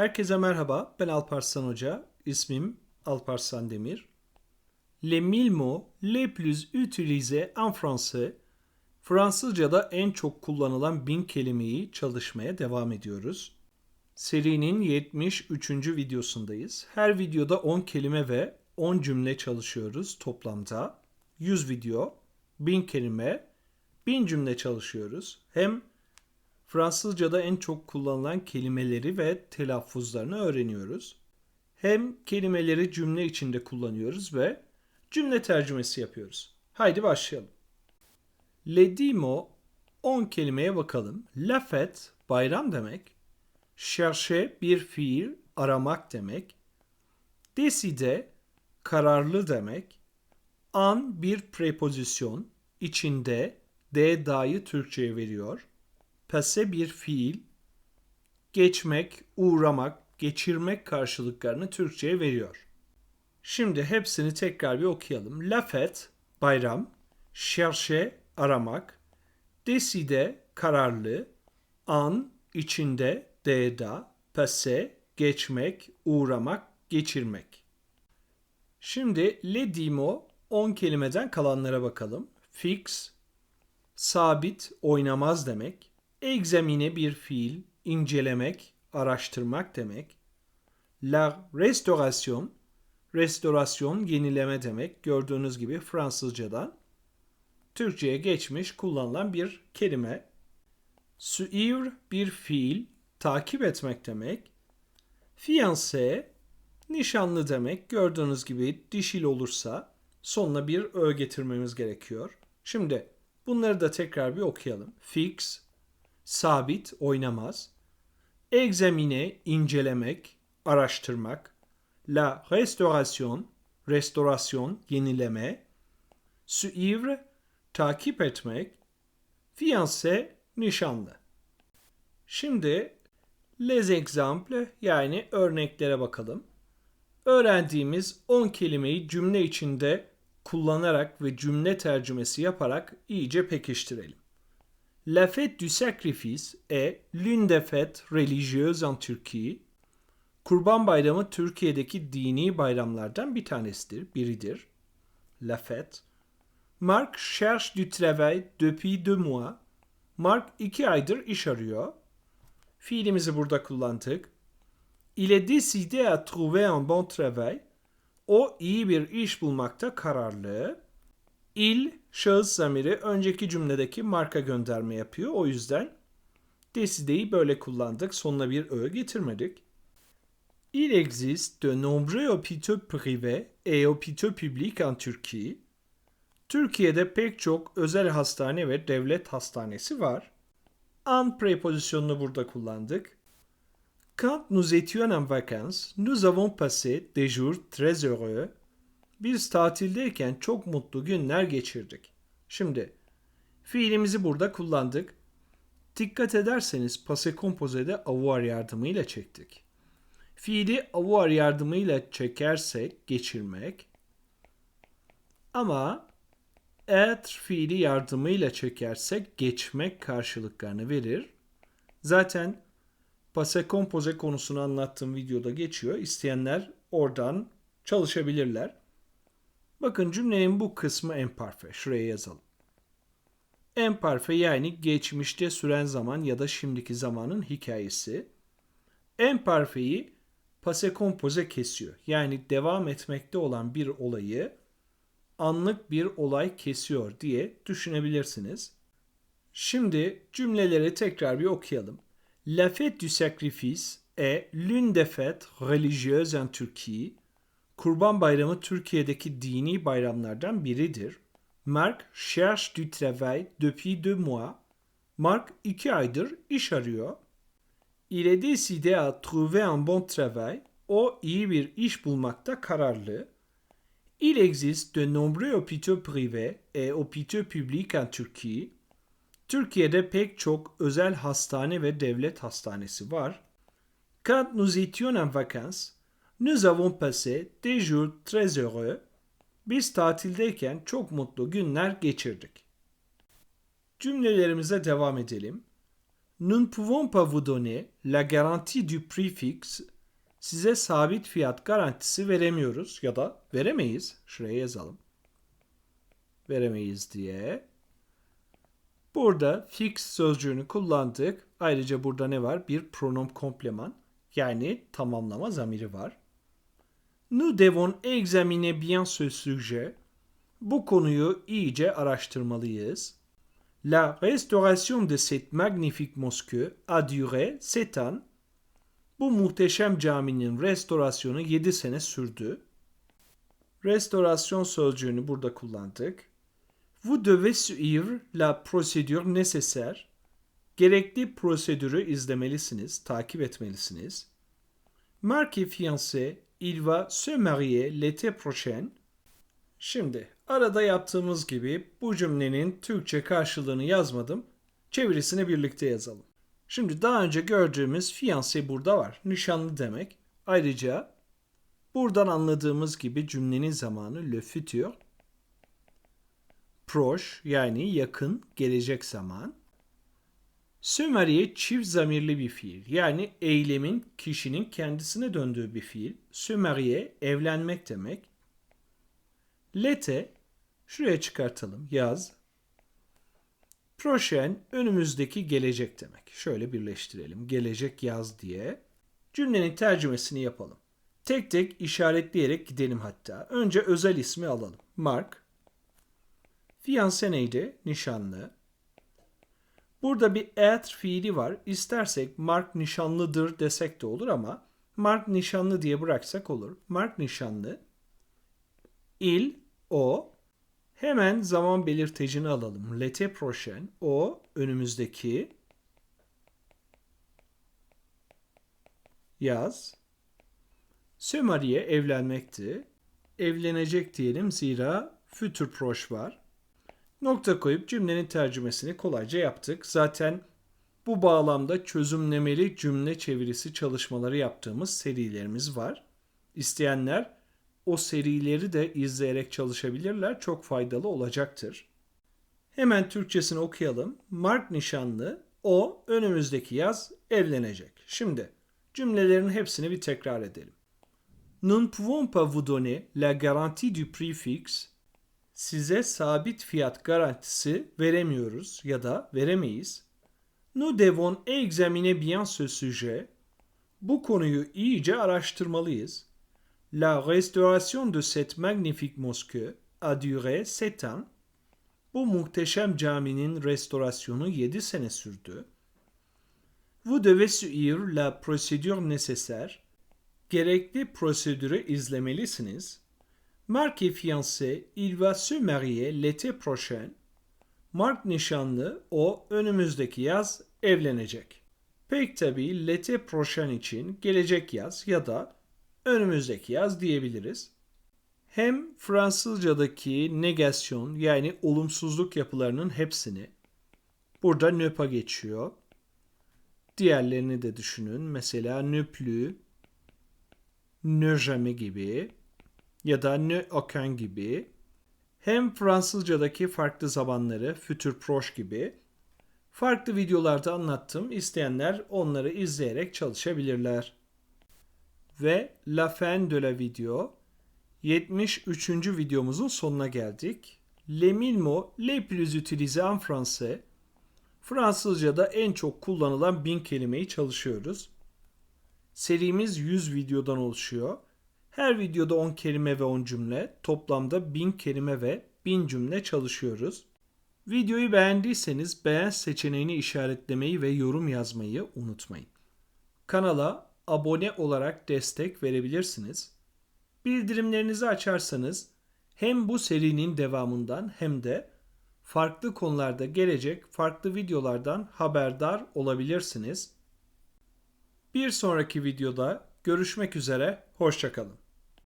Herkese merhaba, ben Alparslan Hoca. İsmim Alparslan Demir. Les mille mots les plus utilisés en français. Fransızca'da en çok kullanılan bin kelimeyi çalışmaya devam ediyoruz. Serinin 73. videosundayız. Her videoda 10 kelime ve 10 cümle çalışıyoruz toplamda. 100 video, 1000 kelime, 1000 cümle çalışıyoruz. Hem Fransızca'da en çok kullanılan kelimeleri ve telaffuzlarını öğreniyoruz. Hem kelimeleri cümle içinde kullanıyoruz ve cümle tercümesi yapıyoruz. Haydi başlayalım. Le dimo 10 kelimeye bakalım. La fête bayram demek. Chercher bir fiil aramak demek. Décider kararlı demek. An bir prepozisyon içinde d da'yı Türkçe'ye veriyor. Pase bir fiil geçmek, uğramak, geçirmek karşılıklarını Türkçe'ye veriyor. Şimdi hepsini tekrar bir okuyalım. La fête bayram, chercher aramak, décider kararlı, an içinde d'da, passer geçmek, uğramak, geçirmek. Şimdi le dimo 10 kelimeden kalanlara bakalım. Fix sabit, oynamaz demek. Examine bir fiil, incelemek, araştırmak demek. La restauration, restorasyon, yenileme demek. Gördüğünüz gibi Fransızcadan Türkçe'ye geçmiş kullanılan bir kelime. Suivre bir fiil, takip etmek demek. Fiancé, nişanlı demek. Gördüğünüz gibi dişil olursa sonuna bir ö getirmemiz gerekiyor. Şimdi bunları da tekrar bir okuyalım. Fix, sabit, oynamaz. Examine, incelemek, araştırmak. La restauration, restorasyon, yenileme. Suivre, takip etmek. Fiancé, nişanlı. Şimdi les exemples yani örneklere bakalım. Öğrendiğimiz 10 kelimeyi cümle içinde kullanarak ve cümle tercümesi yaparak iyice pekiştirelim. La fête du sacrifice est l'une des fêtes religieuses en Turquie. Kurban Bayramı Türkiye'deki dini bayramlardan bir tanesidir, biridir. La fête. Marc cherche du travail depuis deux mois. Mark iki aydır iş arıyor. Fiilimizi burada kullandık. Il est décidé à trouver un bon travail. O iyi bir iş bulmakta kararlı. Il şahıs zamiri önceki cümledeki marka gönderme yapıyor. O yüzden décide'yi böyle kullandık. Sonuna bir ö getirmedik. Il existe de nombreux hôpitaux privés et hôpitaux publics en Turquie. Türkiye'de pek çok özel hastane ve devlet hastanesi var. An prepozisyonunu burada kullandık. Quand nous étions en vacances, nous avons passé des jours très heureux. Biz tatildeyken çok mutlu günler geçirdik. Şimdi fiilimizi burada kullandık. Dikkat ederseniz pase kompozede avoir yardımıyla çektik. Fiili avoir yardımıyla çekersek geçirmek. Ama être fiili yardımıyla çekersek geçmek karşılıklarını verir. Zaten pase kompoze konusunu anlattığım videoda geçiyor. İsteyenler oradan çalışabilirler. Bakın cümlenin bu kısmı emparfe. Şuraya yazalım. Emparfe yani geçmişte süren zaman ya da şimdiki zamanın hikayesi. Emparfeyi pase kompoze kesiyor. Yani devam etmekte olan bir olayı anlık bir olay kesiyor diye düşünebilirsiniz. Şimdi cümleleri tekrar bir okuyalım. La fête du sacrifice est l'une des fêtes religieuses en Turquie. Kurban Bayramı Türkiye'deki dini bayramlardan biridir. Mark cherche du travail depuis deux mois. Mark iki aydır iş arıyor. Il est décidé à trouver un bon travail. O iyi bir iş bulmakta kararlı. Il existe de nombreux hôpitaux privés et hôpitaux publics en Turquie. Türkiye'de pek çok özel hastane ve devlet hastanesi var. Quand nous étions en vacances, nous avons passé des jours très heureux. Biz tatildeyken çok mutlu günler geçirdik. Cümlelerimize devam edelim. Nous ne pouvons pas vous donner la garantie du prix fixe. Size sabit fiyat garantisi veremiyoruz ya da veremeyiz. Şuraya yazalım. Veremeyiz diye. Burada fix sözcüğünü kullandık. Ayrıca burada ne var? Bir pronom kompleman yani tamamlama zamiri var. Nous devons examiner bien ce sujet. Bu konuyu iyice araştırmalıyız. La restauration de cette magnifique mosquée a duré 7 ans. Bu muhteşem caminin restorasyonu 7 sene sürdü. Restorasyon sözcüğünü burada kullandık. Vous devez suivre la procédure nécessaire. Gerekli prosedürü izlemelisiniz, takip etmelisiniz. Marc fiancé, il va se marier l'été prochain. Şimdi arada yaptığımız gibi bu cümlenin Türkçe karşılığını yazmadım. Çevirisini birlikte yazalım. Şimdi daha önce gördüğümüz fiancé burada var. Nişanlı demek. Ayrıca buradan anladığımız gibi cümlenin zamanı le futur. Proche yani yakın, gelecek zaman. Se marier çift zamirli bir fiil. Yani eylemin kişinin kendisine döndüğü bir fiil. Se marier evlenmek demek. Lete şuraya çıkartalım yaz. Prochain önümüzdeki gelecek demek. Şöyle birleştirelim. Gelecek yaz diye. Cümlenin tercümesini yapalım. Tek tek işaretleyerek gidelim hatta. Önce özel ismi alalım. Mark. Fiancé neydi? Nişanlı. Burada bir être fiili var. İstersek Mark nişanlıdır desek de olur ama Mark nişanlı diye bıraksak olur. Mark nişanlı. Il, o. Hemen zaman belirtecini alalım. L'été prochain, o önümüzdeki. Yaz. Se marier evlenmekti. Evlenecek diyelim zira futur proche var. Nokta koyup cümlenin tercümesini kolayca yaptık. Zaten bu bağlamda çözümlemeli cümle çevirisi çalışmaları yaptığımız serilerimiz var. İsteyenler o serileri de izleyerek çalışabilirler. Çok faydalı olacaktır. Hemen Türkçesini okuyalım. Mark nişanlı, o önümüzdeki yaz evlenecek. Şimdi cümlelerin hepsini bir tekrar edelim. Nous ne pouvons pas vous donner la garantie du prix fixe size sabit fiyat garantisi veremiyoruz ya da veremeyiz. Nous devons examiner bien ce sujet. Bu konuyu iyice araştırmalıyız. La restauration de cette magnifique mosquée a duré 7 ans. Bu muhteşem caminin restorasyonu 7 sene sürdü. Vous devez suivre la procédure nécessaire. Gerekli prosedürü izlemelisiniz. Marc est fiancé, il va se marier l'été prochain. Mark nişanlı, o önümüzdeki yaz evlenecek. Pek tabi l'été prochain için gelecek yaz ya da önümüzdeki yaz diyebiliriz. Hem Fransızcadaki negasyon yani olumsuzluk yapılarının hepsini burada ne pas geçiyor. Diğerlerini de düşünün. Mesela ne plus, ne jamais gibi ya da ne aucun gibi hem Fransızcadaki farklı zamanları futur proche gibi farklı videolarda anlattım. İsteyenler onları izleyerek çalışabilirler. Ve la fin de la video 73. videomuzun sonuna geldik. Les mille mots les plus utilisés en français Fransızca'da en çok kullanılan bin kelimeyi çalışıyoruz. Serimiz 100 videodan oluşuyor. Her videoda 10 kelime ve 10 cümle, toplamda 1000 kelime ve 1000 cümle çalışıyoruz. Videoyu beğendiyseniz beğen seçeneğini işaretlemeyi ve yorum yazmayı unutmayın. Kanala abone olarak destek verebilirsiniz. Bildirimlerinizi açarsanız hem bu serinin devamından hem de farklı konularda gelecek farklı videolardan haberdar olabilirsiniz. Bir sonraki videoda görüşmek üzere, hoşçakalın.